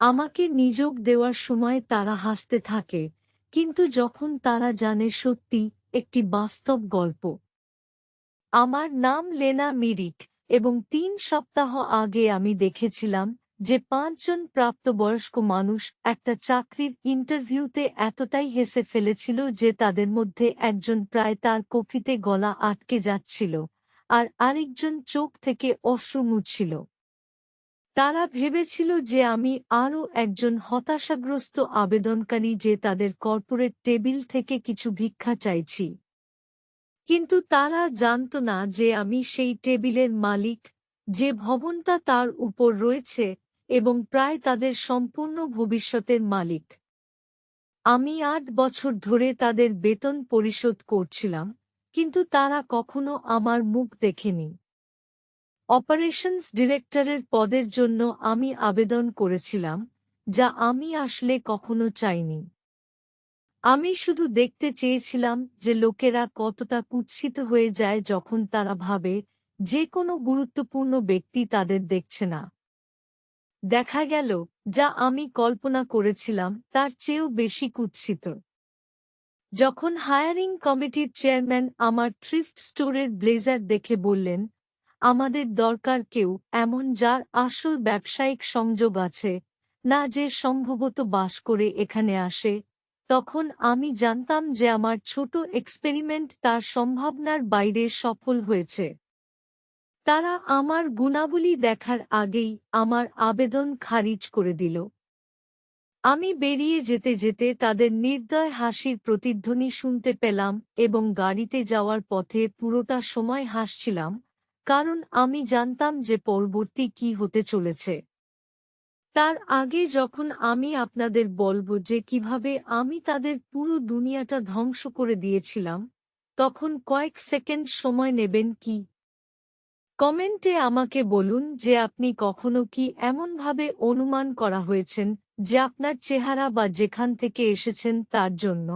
আমাকে নিযোগ দেওয়ার সময় তারা হাসতে থাকে, কিন্তু যখন তারা জানে সত্যি একটি বাস্তব গল্প। আমার নাম লেনা মিরিক, এবং তিন সপ্তাহ আগে আমি দেখেছিলাম যে পাঁচজন প্রাপ্তবয়স্ক মানুষ একটা চাকরির ইন্টারভিউতে এতটাই হেসে ফেলেছিল যে তাদের মধ্যে একজন প্রায় তার কফিতে গলা আটকে যাচ্ছিল, আর আরেকজন চোখ থেকে অশ্রু মুছছিল। তারা ভেবেছিল যে আমি আরও একজন হতাশাগ্রস্ত আবেদনকারী যে তাদের কর্পোরেট টেবিল থেকে কিছু ভিক্ষা চাইছি। কিন্তু তারা জানত না যে আমি সেই টেবিলের মালিক, যে ভবনটা তার উপর রয়েছে এবং প্রায় তাদের সম্পূর্ণ ভবিষ্যতের মালিক। আমি আট বছর ধরে তাদের বেতন পরিশোধ করছিলাম, কিন্তু তারা কখনো আমার মুখ দেখেনি। অপারেশনস ডিরেক্টরের পদের জন্য আমি আবেদন করেছিলাম, যা আমি আসলে কখনো চাইনি। আমি শুধু দেখতে চেয়েছিলাম যে লোকেরা কতটা কুৎসিত হয়ে যায় যখন তারা ভাবে যে কোনো গুরুত্বপূর্ণ ব্যক্তি তাদের দেখছে না। দেখা গেল, যা আমি কল্পনা করেছিলাম তার চেয়েও বেশি কুৎসিত। যখন হায়ারিং কমিটির চেয়ারম্যান আমার থ্রিফ্ট স্টোরের ব্লেজার দেখে বললেন আমাদের দরকার কেউ, এমন যার আসল ব্যবসায়িক সংযোগ আছে। না যে সম্ভবত বাস করে এখানে আসে। তখন আমি জানতাম যে আমার ছোট এক্সপেরিমেন্ট তার সম্ভাবনার বাইরে সফল হয়েছে। তারা আমার গুণাবলী দেখার আগেই আমার আবেদন খারিজ করে দিল। আমি বেরিয়ে যেতে যেতে তাদের নির্দয় হাসির প্রতিধ্বনি শুনতে পেলাম এবং গাড়িতে যাওয়ার পথে পুরোটা সময় হাসছিলাম। কারণ আমি জানতাম যে পরবর্তী কি হতে চলেছে। তার আগে যখন আমি আপনাদের বলব যে কীভাবে আমি তাদের পুরো দুনিয়াটা ধ্বংস করে দিয়েছিলাম, তখন কয়েক সেকেন্ড সময় নেবেন কি? কমেন্টে আমাকে বলুন যে আপনি কখনো কি এমনভাবে অনুমান করা হয়েছেন যে আপনার চেহারা বা যেখান থেকে এসেছেন তার জন্য?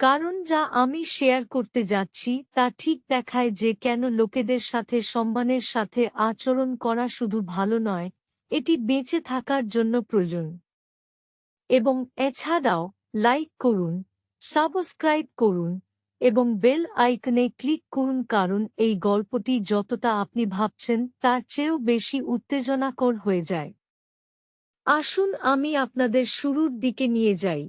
কারণ যা আমি শেয়ার করতে যাচ্ছি তা ঠিক দেখায় যে কেন লোকেদের সাথে সম্মানের সাথে আচরণ করা শুধু ভালো নয়, এটি বেঁচে থাকার জন্য প্রয়োজন। এবং এছাড়াও লাইক করুন সাবস্ক্রাইব করুন, এবং বেল আইকনে ক্লিক করুন কারণ এই গল্পটি যতটা আপনি ভাবছেন তার চেয়েও বেশি উত্তেজনাকর হয়ে যায়। আসুন আমি আপনাদের শুরুর দিকে নিয়ে যাই।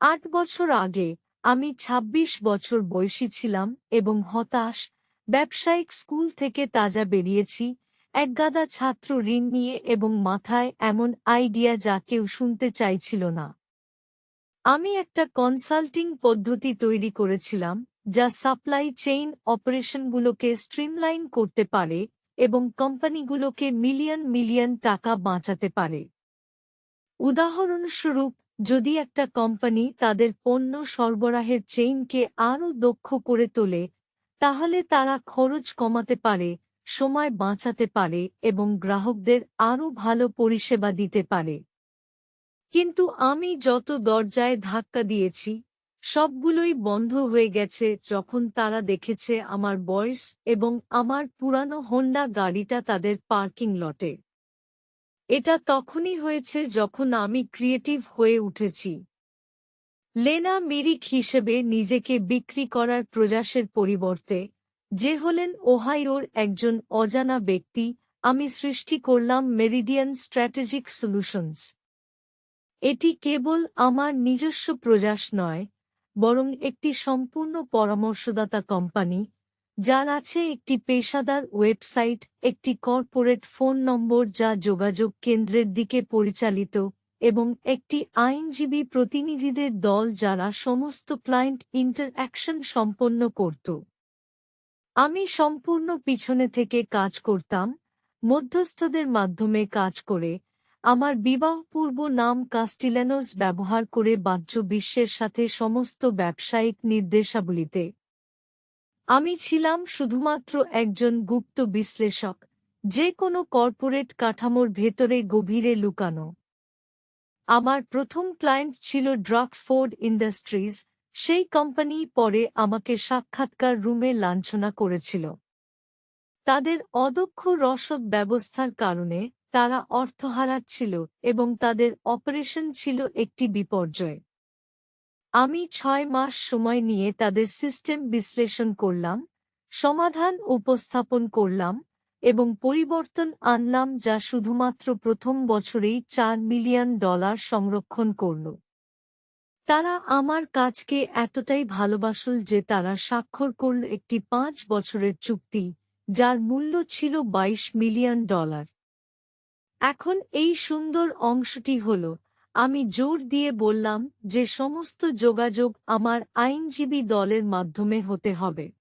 আট বছর আগে আমি ২৬ বছর বয়সী ছিলাম এবং হতাশ, ব্যবসায়িক স্কুল থেকে তাজা বেরিয়েছি একগাদা ছাত্র ঋণ নিয়ে এবং মাথায় এমন আইডিয়া যা কেউ শুনতে চাইছিল না। আমি একটা কনসাল্টিং পদ্ধতি তৈরি করেছিলাম, যা সাপ্লাই চেইন অপারেশনগুলোকে স্ট্রিমলাইন করতে পারে এবং কোম্পানিগুলোকে মিলিয়ন মিলিয়ন টাকা বাঁচাতে পারে। উদাহরণস্বরূপ যদি একটা কোম্পানি তাদের পণ্য সরবরাহের চেইনকে আরও দক্ষ করে তোলে, তাহলে তারা খরচ কমাতে পারে, সময় বাঁচাতে পারে এবং গ্রাহকদের আরও ভালো পরিষেবা দিতে পারে। কিন্তু আমি যত দরজায় ধাক্কা দিয়েছি, সবগুলোই বন্ধ হয়ে গেছে যখন তারা দেখেছে আমার বয়স এবং আমার পুরানো হোন্ডা গাড়িটা তাদের পার্কিং লটে। এটা তখনই হয়েছে যখন আমি ক্রিয়েটিভ হয়ে উঠেছি। লেনা মিরিক হিসেবে নিজেকে বিক্রি করার প্রয়াসের পরিবর্তে, যে হলেন ওহাইওর একজন অজানা ব্যক্তি, আমি সৃষ্টি করলাম মেরিডিয়ান স্ট্র্যাটেজিক সলিউশনস। এটি কেবল আমার নিজস্ব প্রয়াস নয়, বরং একটি সম্পূর্ণ পরামর্শদাতা কোম্পানি যার আছে একটি পেশাদার ওয়েবসাইট, একটি কর্পোরেট ফোন নম্বর যা যোগাযোগ কেন্দ্রের দিকে পরিচালিত, এবং একটি আইনজীবী প্রতিনিধিদের দল যারা সমস্ত ক্লায়েন্ট ইন্টারঅ্যাকশন সম্পন্ন করত। আমি সম্পূর্ণ পিছনে থেকে কাজ করতাম, মধ্যস্থদের মাধ্যমে কাজ করে, আমার বিবাহপূর্ব নাম কাস্টিলেনোস ব্যবহার করে বাহ্য বিশ্বের সাথে সমস্ত ব্যবসায়িক নির্দেশাবলীতে। আমি ছিলাম শুধুমাত্র একজন গুপ্ত বিশ্লেষক, যে কোনো কর্পোরেট কাঠামোর ভেতরে গভীরে লুকানো। আমার প্রথম ক্লায়েন্ট ছিল ড্রাগফোর্ড ইন্ডাস্ট্রিজ, সেই কোম্পানি পরে আমাকে সাক্ষাৎকার রুমে লাঞ্ছনা করেছিল। তাদের অদক্ষ রসদ ব্যবস্থার কারণে তারা অর্থ হারাচ্ছিল এবং তাদের অপারেশন ছিল একটি বিপর্যয়। আমি ছয় মাস সময় নিয়ে তাদের সিস্টেম বিশ্লেষণ করলাম, সমাধান উপস্থাপন করলাম এবং পরিবর্তন আনলাম যা শুধুমাত্র প্রথম বছরেই চার মিলিয়ন ডলার সংরক্ষণ করল। তারা আমার কাজকে এতটাই ভালোবাসল যে তারা স্বাক্ষর করল একটি পাঁচ বছরের চুক্তি, যার মূল্য ছিল ২২ মিলিয়ন ডলার। এখন এই সুন্দর অংশটি হল আমি জোর দিয়ে বললাম যে সমস্ত যোগাযোগ আমার আইনজীবী দলের মাধ্যমে হতে হবে।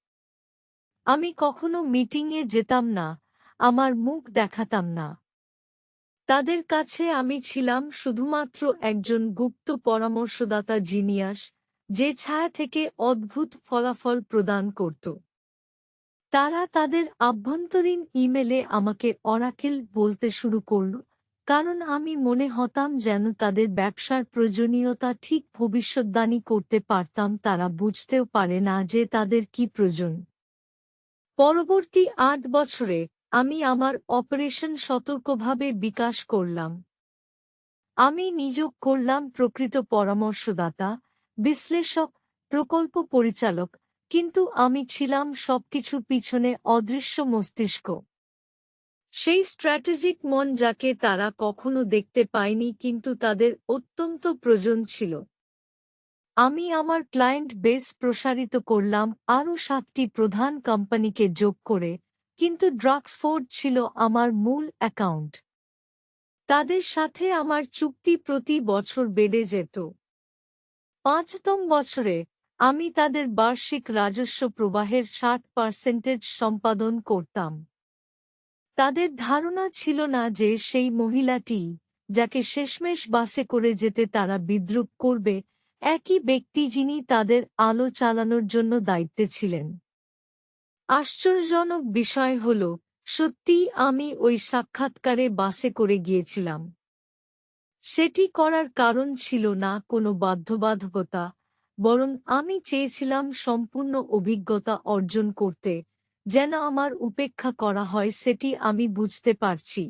আমি কখনো মিটিংয়ে যেতাম না, আমার মুখ দেখাতাম না। তাদের কাছে আমি ছিলাম শুধুমাত্র একজন গুপ্ত পরামর্শদাতা জিনিয়াস, যে ছায়া থেকে অদ্ভুত ফলাফল প্রদান করত। তারা তাদের আভ্যন্তরীণ ইমেলে আমাকে অরাকেল বলতে শুরু করল কারণ আমি মনে হতাম যেন তাদের ব্যবসার প্রয়োজনীয়তা ঠিক ভবিষ্যৎবাণী করতে পারতাম, তারা বুঝতেও পারে না যে তাদের কি প্রয়োজন। পরবর্তী আট বছরে আমি আমার অপারেশন সতর্কভাবে বিকাশ করলাম। আমি নিযোগ করলাম প্রকৃত পরামর্শদাতা, বিশ্লেষক, প্রকল্প পরিচালক, কিন্তু আমি ছিলাম সবকিছুর পিছনে অদৃশ্য মস্তিষ্ক। সেই স্ট্র্যাটেজিক মন যাকে তারা কখনো দেখতে পায়নি কিন্তু তাদের অত্যন্ত প্রয়োজন ছিল। আমি আমার ক্লায়েন্ট বেস প্রসারিত করলাম আরও সাতটি প্রধান কোম্পানিকে যোগ করে, কিন্তু ড্রাগসফোর্ড ছিল আমার মূল অ্যাকাউন্ট। তাদের সাথে আমার চুক্তি প্রতি বছর বেড়ে যেত। পাঁচতম বছরে আমি তাদের বার্ষিক রাজস্ব প্রবাহের ষাট পার্সেন্টেজ সম্পাদন করতাম। তাদের ধারণা ছিল না যে সেই মহিলাটি, যাকে শেষমেশ বাসে করে যেতে তারা বিদ্রুপ করবে, একই ব্যক্তি যিনি তাদের আলো চালানোর জন্য দায়িত্বে ছিলেন। আশ্চর্যজনক বিষয় হল, সত্যিই আমি ওই সাক্ষাৎকারে বাসে করে গিয়েছিলাম। সেটি করার কারণ ছিল না কোনো বাধ্যবাধকতা, বরং আমি চেয়েছিলাম সম্পূর্ণ অভিজ্ঞতা অর্জন করতে যেন আমার উপেক্ষা করা হয় সেটি আমি বুঝতে পারছি।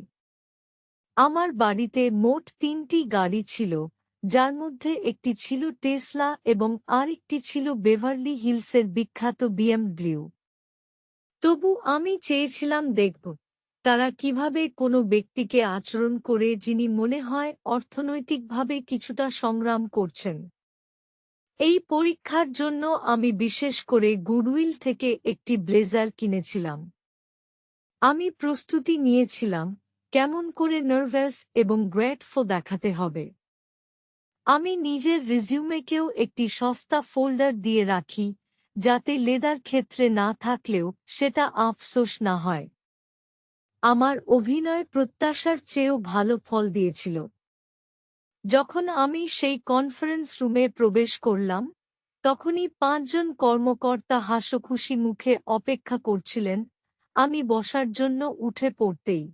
আমার বাড়িতে মোট তিনটি গাড়ি ছিল, যার মধ্যে একটি ছিল টেসলা এবং আরেকটি ছিল বেভারলি হিলসের বিখ্যাত বিএমডব্লিউ। তবু আমি চেয়েছিলাম দেখব, তারা কীভাবে কোনো ব্যক্তিকে আচরণ করে যিনি মনে হয় অর্থনৈতিকভাবে কিছুটা সংগ্রাম করছেন। এই পরীক্ষার জন্য আমি বিশেষ করে গুডউইল থেকে একটি ব্লেজার কিনেছিলাম। আমি প্রস্তুতি নিয়েছিলাম কেমন করে নার্ভাস এবং গ্রেটফো দেখাতে হবে। আমি নিজের রিজিউমেকেও একটি সস্তা ফোল্ডার দিয়ে রাখি যাতে লেদার ক্ষেত্রে না থাকলেও সেটা আফসোস না হয়। আমার অভিনয় প্রত্যাশার চেয়েও ভালো ফল দিয়েছিল। যখন আমি সেই কনফারেন্স রুমে প্রবেশ করলাম, তখনই পাঁচজন কর্মকর্তা হাসখুশি মুখে অপেক্ষা করছিলেন, আমি বসার জন্য উঠে পড়তেই।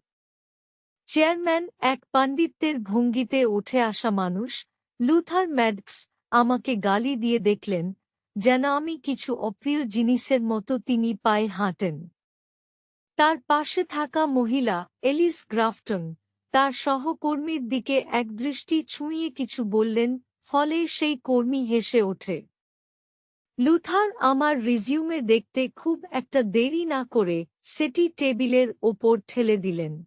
চেয়ারম্যান এক পাণ্ডিত্যের ভঙ্গিতে উঠে আসা মানুষ, লুথার ম্যাডক্স, আমাকে গালি দিয়ে দেখলেন, যেন আমি কিছু অপ্রিয় জিনিসের মতো তিনি পায়ে হাঁটেন। তার পাশে থাকা মহিলা, এলিস গ্রাফটন তার সহকর্মীর দিকে একদৃষ্টি ছুঁয়ে কিছু বললেন, ফলে সেই কর্মী হেসে ওঠে। লুথার, আমার রিজিউমে দেখতে খুব একটা দেরি না করে সেটি টেবিলের ওপর ঠেলে দিলেন।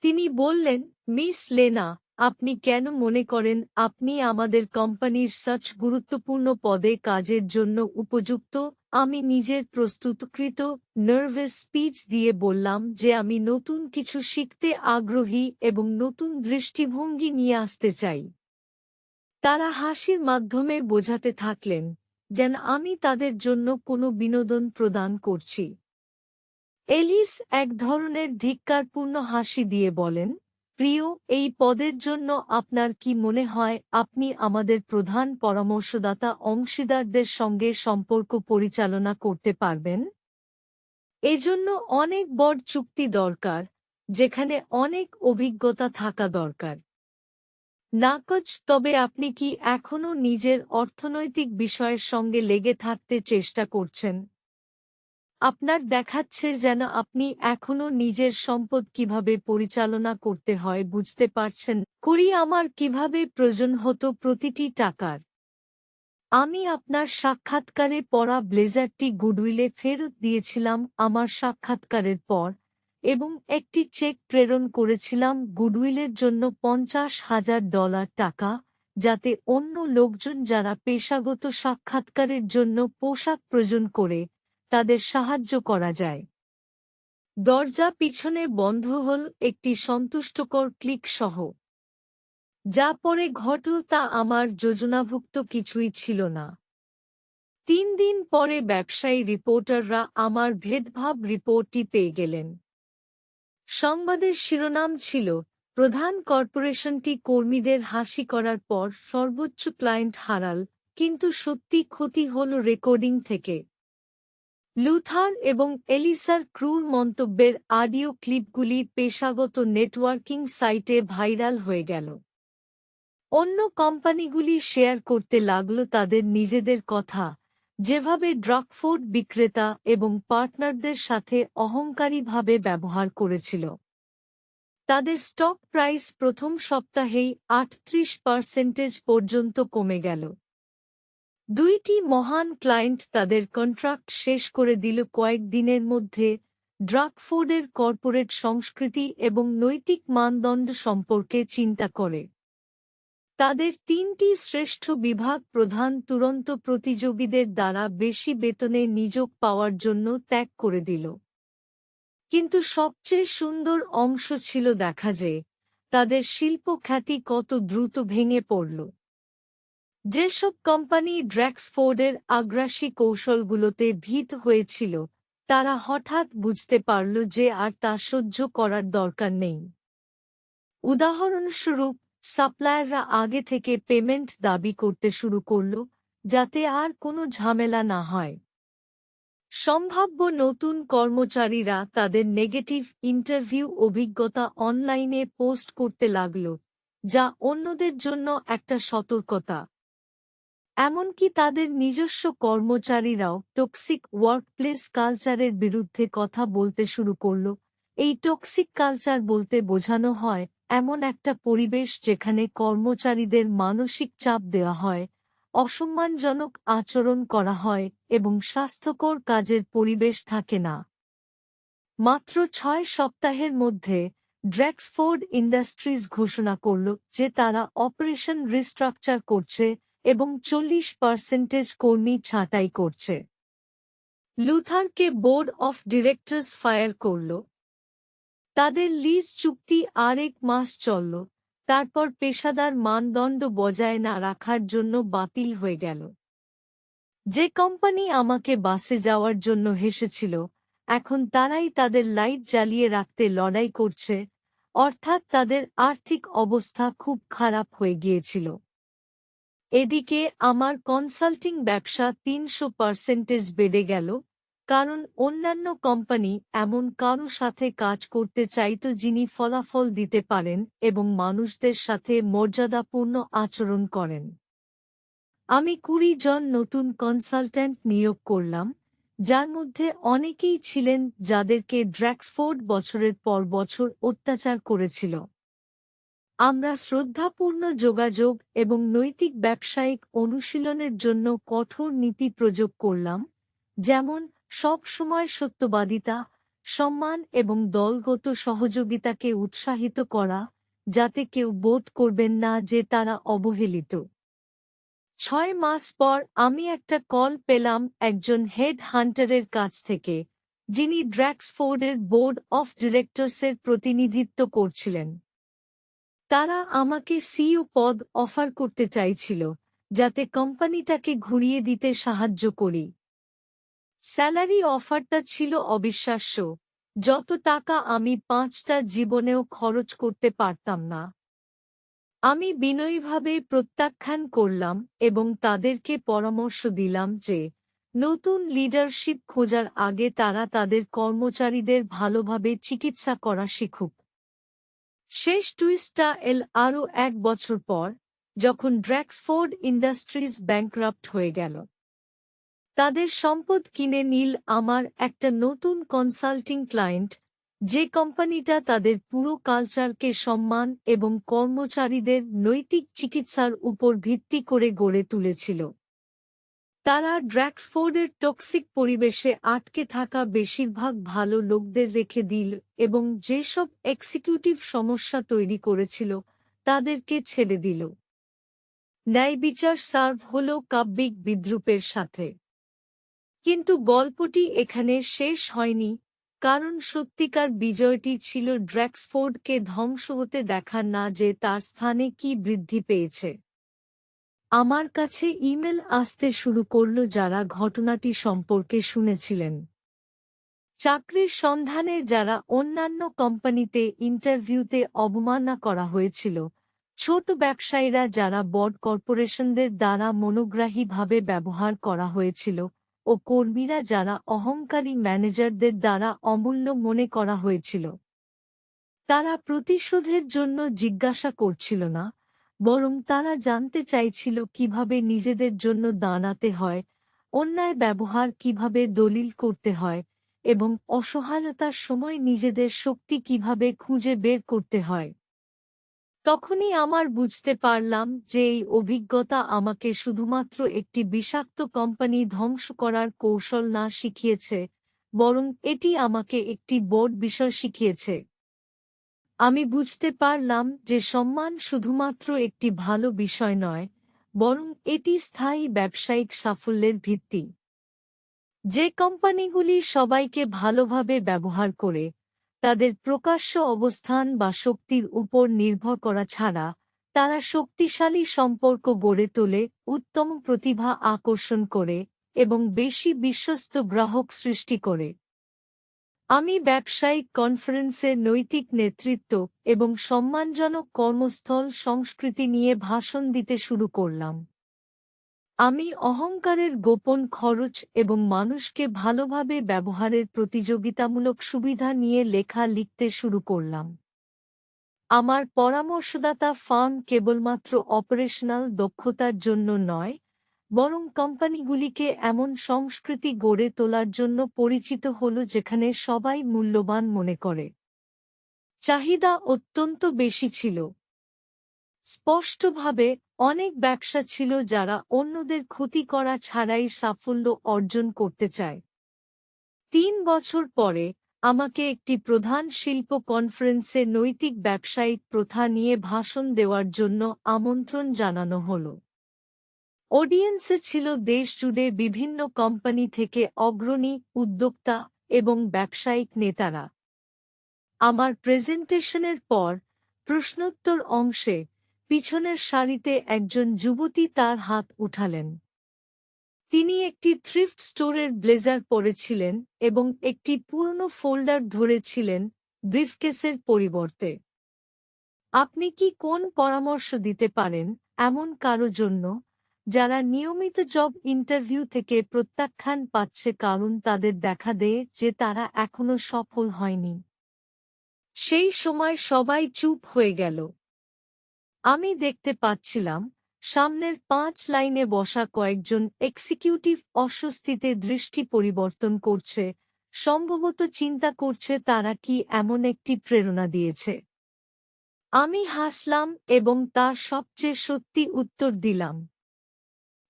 তিনি বললেন, মিস লেনা আপনি কেন মনে করেন আপনি আমাদের কোম্পানির সাচ গুরুত্বপূর্ণ পদে কাজের জন্য উপযুক্ত? আমি নিজের প্রস্তুতকৃত নার্ভাস স্পিচ দিয়ে বললাম যে আমি নতুন কিছু শিখতে আগ্রহী এবং নতুন দৃষ্টিভঙ্গি নিয়ে আসতে চাই। তারা হাসির মাধ্যমে বোঝাতে থাকলেন, যেন আমি তাদের জন্য কোনো বিনোদন প্রদান করছি। এলিস এক ধরনের ধিক্কারপূর্ণ হাসি দিয়ে বলেন প্রিয়, এই পদের জন্য আপনার কি মনে হয়, আপনি আমাদের প্রধান পরামর্শদাতা অংশীদারদের সঙ্গে সম্পর্ক পরিচালনা করতে পারবেন? এজন্য অনেক বড় চুক্তি দরকার, যেখানে অনেক অভিজ্ঞতা থাকা দরকার। নাকচ, তবে আপনি কি এখনও নিজের অর্থনৈতিক বিষয়ের সঙ্গে লেগে থাকতে চেষ্টা করছেন? আপনার দেখাচ্ছে যেন আপনি এখনও নিজের সম্পদ কীভাবে পরিচালনা করতে হয় বুঝতে পারছেন? করি আমার কীভাবে প্রয়োজন হতো প্রতিটি টাকার? আমি আপনার সাক্ষাৎকারে পড়া ব্লেজারটি গুডউইলে ফেরত দিয়েছিলাম আমার সাক্ষাৎকারের পর এবং একটি চেক প্রেরণ করেছিলাম গুডউইলের জন্য পঞ্চাশ হাজার ডলার টাকা যাতে অন্য লোকজন যারা পেশাগত সাক্ষাৎকারের জন্য পোশাক প্রয়োজন করে তাদের সাহায্য করা যায়। দরজা পিছনে বন্ধ হল একটি সন্তুষ্টকর ক্লিক সহ। যা পরে ঘটল তা আমার যোজনাভুক্ত কিছুই ছিল না। তিন দিন পরে ব্যবসায়ী রিপোর্টাররা আমার ভেদভাব রিপোর্টটি পেয়ে গেলেন। সংবাদের শিরোনাম ছিল, প্রধান কর্পোরেশনটি কর্মীদের হাসি করার পর সর্বোচ্চ ক্লায়েন্ট হারাল, কিন্তু সত্যি ক্ষতি হল রেকর্ডিং থেকে। লুথার এবং এলিসার ক্রুর মন্তব্যের অডিও ক্লিপগুলি পেশাগত নেটওয়ার্কিং সাইটে ভাইরাল হয়ে গেল। অন্য কোম্পানিগুলি শেয়ার করতে লাগল তাদের নিজেদের কথা, যেভাবে ড্রাগফোর্ড বিক্রেতা এবং পার্টনারদের সাথে অহংকারীভাবে ব্যবহার করেছিল। তাদের স্টক প্রাইস প্রথম সপ্তাহেই আটত্রিশ পার্সেন্টেজ পর্যন্ত কমে গেল। দুইটি মহান ক্লায়েন্ট তাদের কন্ট্রাক্ট শেষ করে দিল কয়েকদিনের মধ্যে, ড্রাগফোর্ডের কর্পোরেট সংস্কৃতি এবং নৈতিক মানদণ্ড সম্পর্কে চিন্তা করে। তাদের তিনটি শ্রেষ্ঠ বিভাগ প্রধান তুরন্ত প্রতিযোগীদের দ্বারা বেশি বেতনে নিযোগ পাওয়ার জন্য ত্যাগ করে দিল। কিন্তু সবচেয়ে সুন্দর অংশ ছিল দেখা যে, তাদের শিল্পখ্যাতি কত দ্রুত ভেঙে পড়ল। যেসব কোম্পানি ড্র্যাক্সফোর্ডের আগ্রাসী কৌশলগুলোতে ভীত হয়েছিল, তারা হঠাৎ বুঝতে পারল যে আর তা সহ্য করার দরকার নেই। উদাহরণস্বরূপ, সাপ্লায়াররা আগে থেকে পেমেন্ট দাবি করতে শুরু করল, যাতে আর কোনো ঝামেলা না হয়। সম্ভাব্য নতুন কর্মচারীরা তাদের নেগেটিভ ইন্টারভিউ অভিজ্ঞতা অনলাইনে পোস্ট করতে লাগল, যা অন্যদের জন্য একটা সতর্কতা। এমনকি তাদের নিজস্ব কর্মচারীরাও টক্সিক ওয়ার্কপ্লেস কালচারের বিরুদ্ধে কথা বলতে শুরু করল। এই টক্সিক কালচার বলতে বোঝানো হয়, এমন একটা পরিবেশ যেখানে কর্মচারীদের মানসিক চাপ দেওয়া হয়, অসম্মানজনক আচরণ করা হয় এবং স্বাস্থ্যকর কাজের পরিবেশ থাকে না। মাত্র ছয় সপ্তাহের মধ্যে ড্র্যাক্সফোর্ড ইন্ডাস্ট্রিজ ঘোষণা করল যে তারা অপারেশন রিস্ট্রাকচার করছে এবং চল্লিশ পার্সেন্টেজ কর্মী ছাঁটাই করছে। লুথারকে বোর্ড অফ ডিরেক্টর্স ফায়ার করল। তাদের লিজ চুক্তি আরেক মাস চলল, তারপর পেশাদার মানদণ্ড বজায় না রাখার জন্য বাতিল হয়ে গেল। যে কোম্পানি আমাকে বাসে যাওয়ার জন্য হেসেছিল, এখন তারাই তাদের লাইট জ্বালিয়ে রাখতে লড়াই করছে, অর্থাৎ তাদের আর্থিক অবস্থা খুব খারাপ হয়ে গিয়েছিল। এদিকে আমার কনসাল্টিং ব্যবসা তিনশো পার্সেন্টেজ বেড়ে গেল, কারণ অন্যান্য কোম্পানি এমন কারও সাথে কাজ করতে চাইত যিনি ফলাফল দিতে পারেন এবং মানুষদের সাথে মর্যাদাপূর্ণ আচরণ করেন। আমি কুড়ি জন নতুন কনসালট্যান্ট নিয়োগ করলাম, যার মধ্যে অনেকেই ছিলেন যাদেরকে ড্র্যাক্সফোর্ড বছরের পর বছর অত্যাচার করেছিল। আমরা শ্রদ্ধাপূর্ণ যোগাযোগ এবং নৈতিক ব্যবসায়িক অনুশীলনের জন্য কঠোর নীতি প্রয়োগ করলাম, যেমন সব সময় সত্যবাদিতা, সম্মান এবং দলগত সহযোগিতাকে উৎসাহিত করা, যাতে কেউ বোধ করবেন না যে তারা অবহেলিত। ছয় মাস পর আমি একটা কল পেলাম একজন হেড হান্টারের কাছ থেকে, যিনি ড্র্যাক্সফোর্ডের বোর্ড অফ ডিরেক্টরসের প্রতিনিধিত্ব করছিলেন। তারা আমাকে সিইও পদ অফার করতে চাইছিল, যাতে কোম্পানিটাকে ঘুরিয়ে দিতে সাহায্য করি। স্যালারি অফারটা ছিল অবিশ্বাস্য, যত টাকা আমি পাঁচটা জীবনেও খরচ করতে পারতাম না। আমি বিনয়ীভাবে প্রত্যাখ্যান করলাম এবং তাদেরকে পরামর্শ দিলাম যে, নতুন লিডারশিপ খোঁজার আগে তারা তাদের কর্মচারীদের ভালোভাবে চিকিৎসা করা শিখুক। শেষ টুইস্টা এল আরও এক বছর পর, যখন ড্র্যাক্সফোর্ড ইন্ডাস্ট্রিজ ব্যাংক্রাপ্ট হয়ে গেল। তাদের সম্পদ কিনে নীল আমার একটা নতুন কনসাল্টিং ক্লায়েন্ট যে কোম্পানিটা তাদের পুরো কালচারকে সম্মান এবং কর্মচারীদের নৈতিক চিকিৎসার উপর ভিত্তি করে গড়ে তুলেছিল। তারা ড্র্যাক্সফোর্ডের টক্সিক পরিবেশে আটকে থাকা বেশিরভাগ ভালো লোকদের রেখে দিল এবং যেসব এক্সিকিউটিভ সমস্যা তৈরি করেছিল, তাদেরকে ছেড়ে দিল। ন্যায়বিচার সার্ভ হল কাব্যিক বিদ্রুপের সাথে। কিন্তু গল্পটি এখানে শেষ হয়নি, কারণ সত্যিকার বিজয়টি ছিল ড্র্যাক্সফোর্ডকে ধ্বংস হতে দেখা না যে তার স্থানে কি বৃদ্ধি পেয়েছে। আমার কাছে ইমেল আসতে শুরু করল যারা ঘটনাটি সম্পর্কে শুনেছিলেন। চাকরির সন্ধানে যারা অন্যান্য কোম্পানিতে ইন্টারভিউতে অবমাননা করা হয়েছিল, ছোট ব্যবসায়ীরা যারা বড় কর্পোরেশনদের দ্বারা মনোগ্রাহীভাবে ব্যবহার করা হয়েছিল ও কর্মীরা যারা অহংকারী ম্যানেজারদের দ্বারা অমূল্য মনে করা হয়েছিল, তারা প্রতিশোধের জন্য জিজ্ঞাসা করছিল না বরং তারা জানতে চাইছিল কীভাবে নিজেদের জন্য দাঁড়াতে হয়, অন্যায় ব্যবহার কীভাবে দলিল করতে হয় এবং অসহায়তার সময় নিজেদের শক্তি কীভাবে খুঁজে বের করতে হয়। তখনই আমার বুঝতে পারলাম যে এই অভিজ্ঞতা আমাকে শুধুমাত্র একটি বিষাক্ত কোম্পানি ধ্বংস করার কৌশল না শিখিয়েছে, বরং এটি আমাকে একটি বড় বিষয় শিখিয়েছে। আমি বুঝতে পারলাম যে সম্মান শুধুমাত্র একটি ভালো বিষয় নয়, বরং এটি স্থায়ী ব্যবসায়িক সাফল্যের ভিত্তি। যে কোম্পানিগুলি সবাইকে ভালোভাবে ব্যবহার করে, তাদের প্রকাশ্য অবস্থান বা শক্তির উপর নির্ভর করা ছাড়া, তারা শক্তিশালী সম্পর্ক গড়ে তোলে, উত্তম প্রতিভা আকর্ষণ করে, এবং বেশি বিশ্বস্ত গ্রাহক সৃষ্টি করে। আমি ব্যবসায়িক কনফারেন্সে নৈতিক নেতৃত্ব এবং সম্মানজনক কর্মস্থল সংস্কৃতি নিয়ে ভাষণ দিতে শুরু করলাম। আমি অহংকারের গোপন খরচ এবং মানুষকে ভালোভাবে ব্যবহারের প্রতিযোগিতামূলক সুবিধা নিয়ে লেখা লিখতে শুরু করলাম। আমার পরামর্শদাতা ফার্ম কেবলমাত্র অপারেশনাল দক্ষতার জন্য নয় বরং কোম্পানিগুলিকে এমন সংস্কৃতি গড়ে তোলার জন্য পরিচিত হল যেখানে সবাই মূল্যবান মনে করে। চাহিদা অত্যন্ত বেশি ছিল। স্পষ্টভাবে, অনেক ব্যবসা ছিল যারা অন্যদের ক্ষতি করা ছাড়াই সাফল্য অর্জন করতে চায়। তিন বছর পরে, আমাকে একটি প্রধান শিল্প কনফারেন্সে নৈতিক ব্যবসায়িক প্রথা নিয়ে ভাষণ দেওয়ার জন্য আমন্ত্রণ জানানো হল। অডিয়েন্সে ছিল দেশ জুড়ে বিভিন্ন কোম্পানি থেকে অগ্রণী উদ্যোক্তা এবং ব্যবসায়িক নেতারা। আমার প্রেজেন্টেশনের পর প্রশ্নোত্তর অংশে পিছনের সারিতে একজন যুবতী তার হাত উঠালেন। তিনি একটি থ্রিফট স্টোরের ব্লেজার পরেছিলেন এবং একটি পুরনো ফোল্ডার ধরেছিলেন ব্রিফকেসের পরিবর্তে। আপনি কি কোন পরামর্শ দিতে পারেন এমন কারও জন্য? যারা নিয়মিত জব ইন্টারভিউ থেকে প্রত্যাখ্যান পাচ্ছে কারণ তাদের দেখা দেয় যে তারা এখনও সফল হয়নি। সেই সময় সবাই চুপ হয়ে গেল। আমি দেখতে পাচ্ছিলাম, সামনের পাঁচ লাইনে বসা কয়েকজন এক্সিকিউটিভ অস্বস্তিতে দৃষ্টি পরিবর্তন করছে, সম্ভবত চিন্তা করছে তারা কি এমন একটি প্রেরণা দিয়েছে। আমি হাসলাম এবং তার সবচেয়ে সত্যি উত্তর দিলাম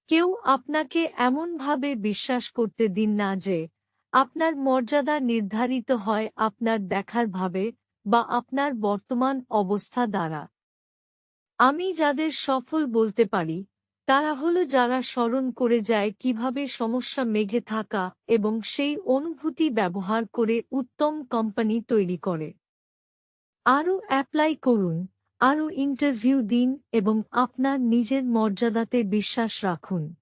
কেউ আপনাকে এমনভাবে বিশ্বাস করতে দিন না যে, আপনার মর্যাদা নির্ধারিত হয় আপনার দেখার ভাবে বা আপনার বর্তমান অবস্থা দ্বারা। আমি যাদের সফল বলতে পারি, তারা হল যারা স্মরণ করে যায় কীভাবে সমস্যা মেঘে থাকা এবং সেই অনুভূতি ব্যবহার করে উত্তম কোম্পানি তৈরি করে। আরও অ্যাপ্লাই করুন। আরও ইন্টারভিউ দিন এবং আপনার নিজের মর্যাদাতে বিশ্বাস রাখুন।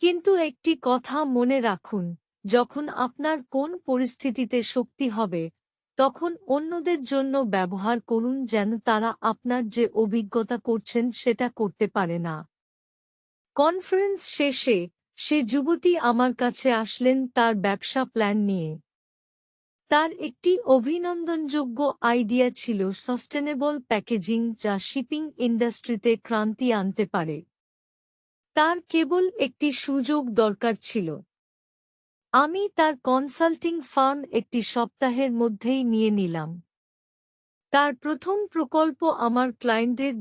কিন্তু একটি কথা মনে রাখুন, যখন আপনার কোন পরিস্থিতিতে শক্তি হবে, তখন অন্যদের জন্য ব্যবহার করুন যেন তারা আপনার যে অভিজ্ঞতা করছেন সেটা করতে পারে না। কনফারেন্স শেষে, সে যুবতী আমার কাছে আসলেন তার ব্যবসা প্ল্যান নিয়ে। তার একটি অভিনন্দনযোগ্য আইডিয়া ছিল সাস্টেনেবল প্যাকেজিং যা শিপিং ইন্ডাস্ট্রিতে ক্রান্তি আনতে পারে। তার কেবল একটি সুযোগ দরকার ছিল। আমি তার কনসাল্টিং ফার্ম একটি সপ্তাহের মধ্যেই নিয়ে নিলাম। তার প্রথম প্রকল্প আমার ক্লায়েন্টের